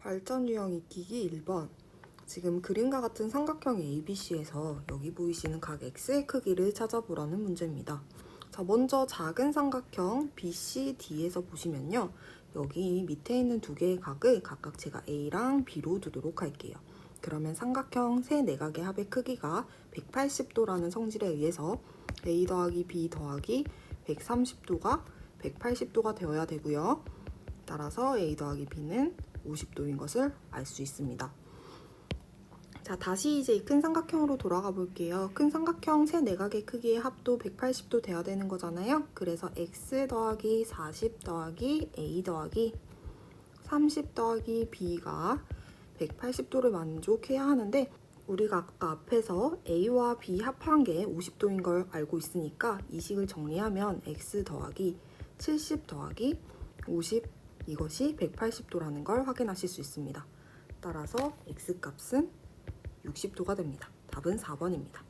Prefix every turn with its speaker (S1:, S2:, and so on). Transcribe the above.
S1: 발전 유형 익히기 1번. 지금 그림과 같은 삼각형 ABC에서 여기 보이시는 각 X의 크기를 찾아보라는 문제입니다. 자, 먼저 작은 삼각형 BCD에서 보시면요. 여기 밑에 있는 두 개의 각을 각각 제가 A랑 B로 두도록 할게요. 그러면 삼각형 세 내각의 합의 크기가 180도라는 성질에 의해서 A 더하기 B 더하기 130도가 180도가 되어야 되고요. 따라서 A 더하기 B는 50도인 것을 알 수 있습니다. 자, 다시 이제 이큰 삼각형으로 돌아가 볼게요. 큰 삼각형 세 내각의 크기의 합도 180도 돼야 되는 거잖아요. 그래서 x 더하기 40 더하기 a 더하기 30 더하기 b가 180도를 만족해야 하는데 우리가 아까 앞에서 a와 b 합한 게 50도인 걸 알고 있으니까 이 식을 정리하면 x 더하기 70 더하기 50 이것이 180도라는 걸 확인하실 수 있습니다. 따라서 x 값은 60도가 됩니다. 답은 4번입니다.